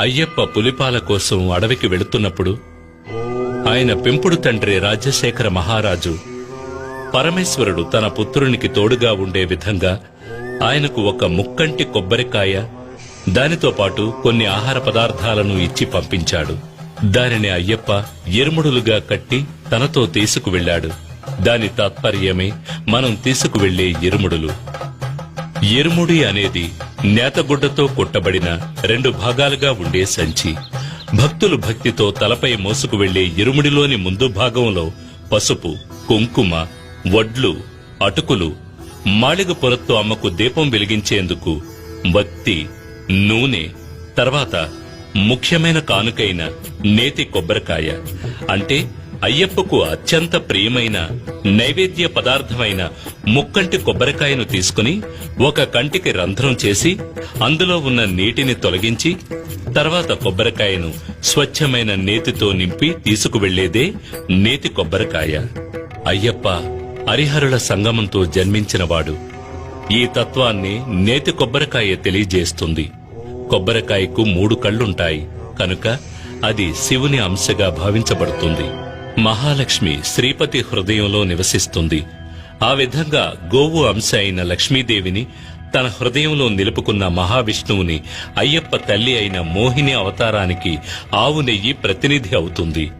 అయ్యప్ప పులిపాల కోసం అడవికి వెళుతున్నప్పుడు ఆయన పెంపుడు తండ్రి రాజశేఖర మహారాజు పరమేశ్వరుడు తన పుత్రునికి తోడుగా ఉండే విధంగా ఆయనకు ఒక ముక్కంటి కొబ్బరికాయ దానితో పాటు కొన్ని ఆహార పదార్థాలను ఇచ్చి పంపించాడు. దానిని అయ్యప్ప ఎరుముడులుగా కట్టి తనతో తీసుకువెళ్ళాడు. దాని తాత్పర్యమే మనం తీసుకువెళ్ళే ఎరుముడులు. ఎరుముడి అనేది నేతగుడ్డతో కుట్టబడిన రెండు భాగాలుగా ఉండే సంచి. భక్తులు భక్తితో తలపై మోసుకు వెళ్ళే ఇరుముడిలోని ముందు భాగంలో పసుపు కుంకుమ వడ్లు అటుకులు మాళిగ పొరతో అమ్మకు దీపం వెలిగించేందుకు వత్తి నూనె తర్వాత ముఖ్యమైన కానుకైన నేతి కొబ్బరికాయ. అంటే అయ్యప్పకు అత్యంత ప్రియమైన నైవేద్య పదార్థమైన ముక్కంటి కొబ్బరికాయను తీసుకుని ఒక కంటికి రంధ్రం చేసి అందులో ఉన్న నీటిని తొలగించి తర్వాత కొబ్బరికాయను స్వచ్ఛమైన నేతితో నింపి తీసుకువెళ్ళేదే నేతి కొబ్బరికాయ. అయ్యప్ప హరిహరుల సంగమంతో జన్మించినవాడు. ఈ తత్వాన్ని నేతి కొబ్బరికాయ తెలియజేస్తుంది. కొబ్బరికాయకు మూడు కళ్ళుంటాయి కనుక అది శివుని అంశగా భావించబడుతుంది. మహాలక్ష్మి శ్రీపతి హృదయంలో నివసిస్తుంది. ఆ విధంగా గోవు అంశ అయిన లక్ష్మీదేవిని తన హృదయంలో నిలుపుకున్న మహావిష్ణువుని అయ్యప్ప తల్లి అయిన మోహిని అవతారానికి ఆవు నెయ్యి ప్రతినిధి అవుతుంది.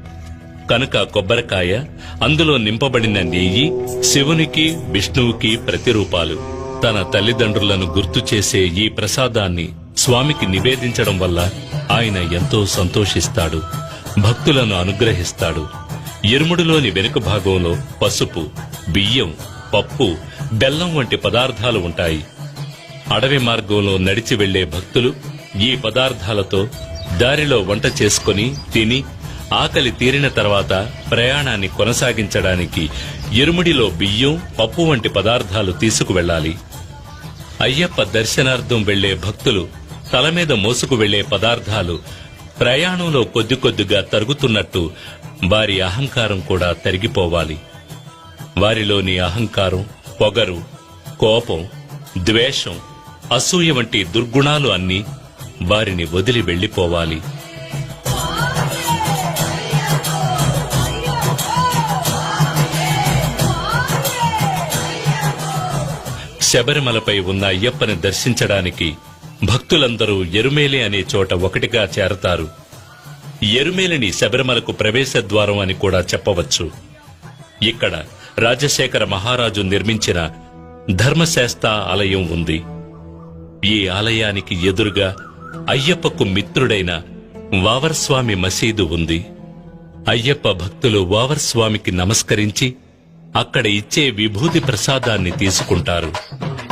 కనుక కొబ్బరికాయ అందులో నింపబడిన నెయ్యి శివునికి విష్ణువుకి ప్రతిరూపాలు. తన తల్లిదండ్రులను గుర్తు చేసే ఈ ప్రసాదాన్ని స్వామికి నివేదించడం వల్ల ఆయన ఎంతో సంతోషిస్తాడు. భక్తులను అనుగ్రహిస్తాడు. ఎరుముడులోని వెనుక భాగంలో పసుపు బియ్యం పప్పు బెల్లం వంటి పదార్థాలు ఉంటాయి. అడవి మార్గంలో నడిచి వెళ్ళే భక్తులు ఈ పదార్థాలతో దారిలో వంట చేసుకుని తిని ఆకలి తీరిన తర్వాత ప్రయాణాన్ని కొనసాగించడానికి ఎరుముడిలో బియ్యం పప్పు వంటి పదార్థాలు తీసుకువెళ్ళాలి. అయ్యప్ప దర్శనార్థం వెళ్ళే భక్తులు తల మీద మోసుకు వెళ్ళే పదార్థాలు ప్రయాణంలో కొద్ది కొద్దిగా తరుగుతున్నట్టు వారి అహంకారం కూడా తరిగిపోవాలి. వారిలోని అహంకారం పొగరు కోపం ద్వేషం అసూయ వంటి దుర్గుణాలు అన్నీ వారిని వదిలి వెళ్ళిపోవాలి శబరిమలపై ఉన్న అయ్యప్పని దర్శించడానికి భక్తులందరూ ఎరుమేలి అనే చోట ఒకటిగా చేరతారు. ఎరుమేలిని శబరిమలకు ప్రవేశ ద్వారం అని కూడా చెప్పవచ్చు. ఇక్కడ రాజశేఖర మహారాజు నిర్మించిన ధర్మశాస్త ఆలయం ఉంది. ఈ ఆలయానికి ఎదురుగా అయ్యప్పకు మిత్రుడైన వావర్స్వామి మసీదు ఉంది. అయ్యప్ప భక్తులు వావర్స్వామికి నమస్కరించి అక్కడ ఇచ్చే విభూతి ప్రసాదాన్ని తీసుకుంటారు.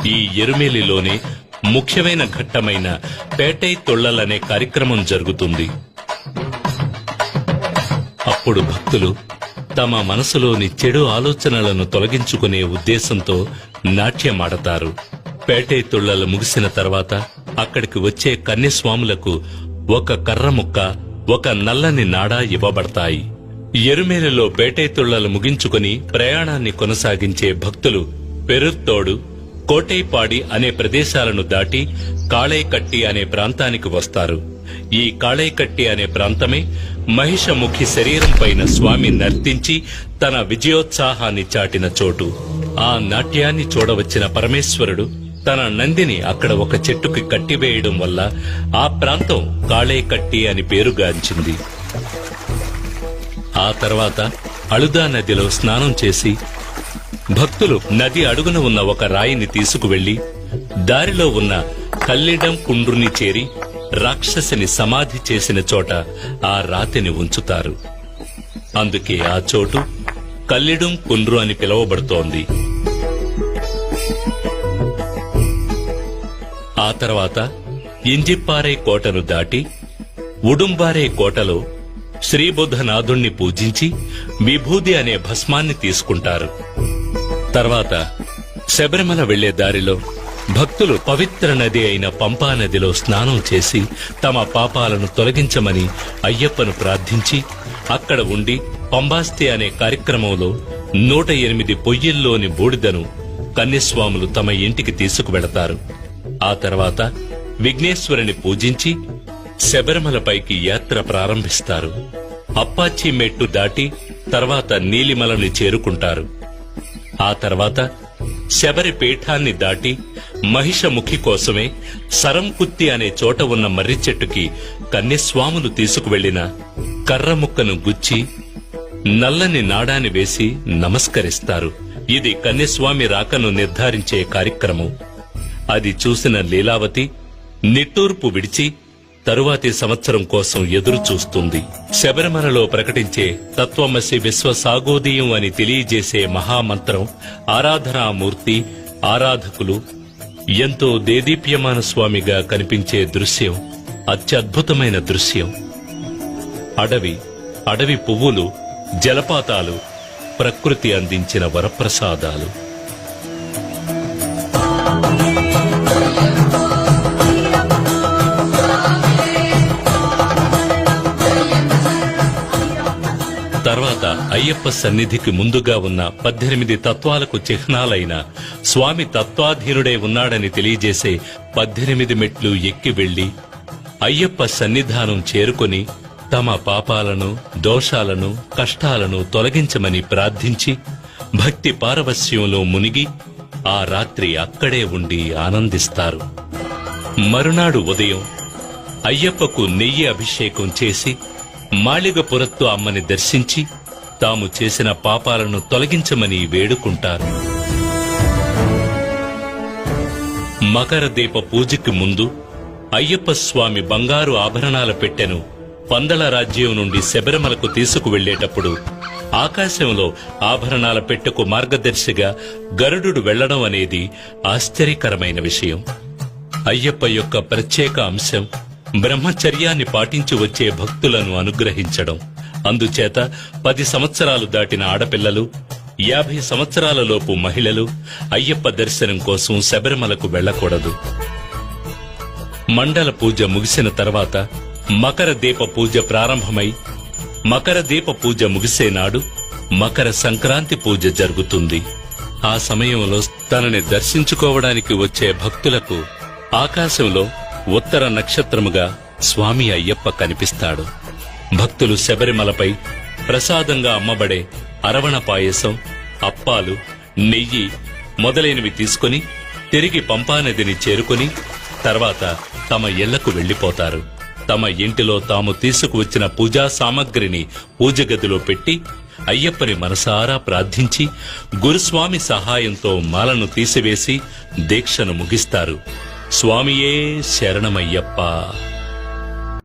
ఈ ఎరుమేలిలోనే ముఖ్యమైన ఘట్టమైన పేటై తొళ్ళలనే కార్యక్రమం జరుగుతుంది. అప్పుడు భక్తులు తమ మనసులోని చెడు ఆలోచనలను తొలగించుకునే ఉద్దేశంతో నాట్యమాడతారు. పేటై తుళ్ళలు ముగిసిన తర్వాత అక్కడికి వచ్చే కన్యస్వాములకు ఒక కర్ర ముక్క ఒక నల్లని నాడా ఇవ్వబడతాయి. ఎరుమేలలో పేటై తుళ్ళలు ముగించుకుని ప్రయాణాన్ని కొనసాగించే భక్తులు పెరుత్తోడు కోటైపాడి అనే ప్రదేశాలను దాటి కాళైకట్టి అనే ప్రాంతానికి వస్తారు. ఈ కాళైకట్టి అనే ప్రాంతమే మహిషముఖి శరీరం పైన స్వామి నర్తించి తన విజయోత్సాహాన్ని చాటిన చోటు. ఆ నాట్యాన్ని చూడవచ్చిన పరమేశ్వరుడు తన నందిని అక్కడ ఒక చెట్టుకి కట్టివేయడం వల్ల ఆ ప్రాంతం కాళైకట్టి అని పేరుగాంచింది ఆ తర్వాత అళుదా నదిలో స్నానం చేసి భక్తులు నది అడుగున ఉన్న ఒక రాయిని తీసుకువెళ్ళి దారిలో ఉన్న కల్లిడం కుండ్రుని చేరి రాక్షసిని సమాధి చేసిన చోట ఆ రాతిని ఉంచుతారు. అందుకే ఆ చోటు కల్లిడం కుండ్రు అని పిలువబడుతోంది. ఆ తర్వాత ఇంజిప్పారే కోటను దాటి ఉడుంబారే కోటలో శ్రీబుద్ధనాథుణ్ణి పూజించి విభూది అనే భస్మాన్ని తీసుకుంటారు. తర్వాత శబరిమల వెళ్ళే దారిలో భక్తులు పవిత్ర నది అయిన పంపా నదిలో స్నానం చేసి తమ పాపాలను తొలగించమని అయ్యప్పను ప్రార్థించి అక్కడ ఉండి పంబాస్తి అనే కార్యక్రమంలో నూట ఎనిమిది పొయ్యిల్లోని బూడిదను కన్యస్వాములు తమ ఇంటికి తీసుకువెడతారు ఆ తర్వాత విఘ్నేశ్వరుని పూజించి శబరిమలపైకి యాత్ర ప్రారంభిస్తారు. అప్పాచి మెట్టు దాటి తర్వాత నీలిమలని చేరుకుంటారు. ఆ తర్వాత శబరి పీఠాన్ని దాటి మహిషముఖి కోసమే సరంకుత్తి అనే చోట ఉన్న మర్రి చెట్టుకి కన్యస్వాములు తీసుకువెళ్ళిన కర్రముక్కను గుచ్చి నల్లని నాడాని వేసి నమస్కరిస్తారు. ఇది కన్యస్వామి రాకను నిర్ధారించే కార్యక్రమం. అది చూసిన లీలావతి నిట్టూర్పు విడిచి తరువాతి సంవత్సరం కోసం ఎదురు చూస్తుంది శబరిమలలో ప్రకటించే తత్వమసి విశ్వ సాగోదీయం అని తెలియజేసే మహామంత్రం ఆరాధనామూర్తి ఆరాధకులు ఎంతో దేదీప్యమాన స్వామిగా కనిపించే దృశ్యం అత్యద్భుతమైన దృశ్యం. అడవి అడవి పువ్వులు జలపాతాలు ప్రకృతి అందించిన వరప్రసాదాలు. తర్వాత అయ్యప్ప సన్నిధికి ముందుగా ఉన్న పద్దెనిమిది తత్వాలకు చిహ్నాలైన స్వామి తత్వాధీనుడే ఉన్నాడని తెలియజేసే పద్దెనిమిది మెట్లు ఎక్కి వెళ్ళి అయ్యప్ప సన్నిధానం చేరుకొని తమ పాపాలను దోషాలను కష్టాలను తొలగించమని ప్రార్థించి భక్తి పారవస్యంలో మునిగి ఆ రాత్రి అక్కడే ఉండి ఆనందిస్తారు. మరునాడు ఉదయం అయ్యప్పకు నెయ్యి అభిషేకం చేసి మాళిగపురత్తు అమ్మని దర్శించి తాము చేసిన పాపాలను తొలగించమని వేడుకుంటారు. మకర దీప పూజకి ముందు అయ్యప్ప స్వామి బంగారు ఆభరణాల పెట్టెను పందల రాజ్యం నుండి శబరిమలకు తీసుకువెళ్ళేటప్పుడు ఆకాశంలో ఆభరణాల పెట్టెకు మార్గదర్శిగా గరుడు వెళ్ళడం అనేది ఆశ్చర్యకరమైన విషయం. అయ్యప్ప యొక్క ప్రత్యేక అంశం బ్రహ్మచర్యాన్ని పాటించి వచ్చే భక్తులను అనుగ్రహించడం. అందుచేత పది సంవత్సరాలు దాటిన ఆడపిల్లలు యాభై సంవత్సరాలలోపు మహిళలు అయ్యప్ప దర్శనం కోసం శబరిమలకు వెళ్ళకూడదు మండల పూజ ముగిసిన తర్వాత మకర దీప పూజ ప్రారంభమై మకర దీప పూజ ముగిసే నాడు మకర సంక్రాంతి పూజ జరుగుతుంది. ఆ సమయంలో తనని దర్శించుకోవడానికి వచ్చే భక్తులకు ఆకాశంలో ఉత్తర నక్షత్రముగా స్వామి అయ్యప్ప కనిపిస్తాడు. భక్తులు శబరిమలపై ప్రసాదంగా అమ్మబడే అరవణ పాయసం అప్పాలు నెయ్యి మొదలైనవి తీసుకుని తిరిగి పంపానదిని చేరుకుని తర్వాత తమ ఇళ్ళకు వెళ్ళిపోతారు తమ ఇంటిలో తాము తీసుకువచ్చిన పూజా సామగ్రిని పూజగదిలో పెట్టి అయ్యప్పని మనసారా ప్రార్థించి గురుస్వామి సహాయంతో మాలను తీసివేసి దీక్షను ముగిస్తారు. சுவாமியே சரணமையப்பா.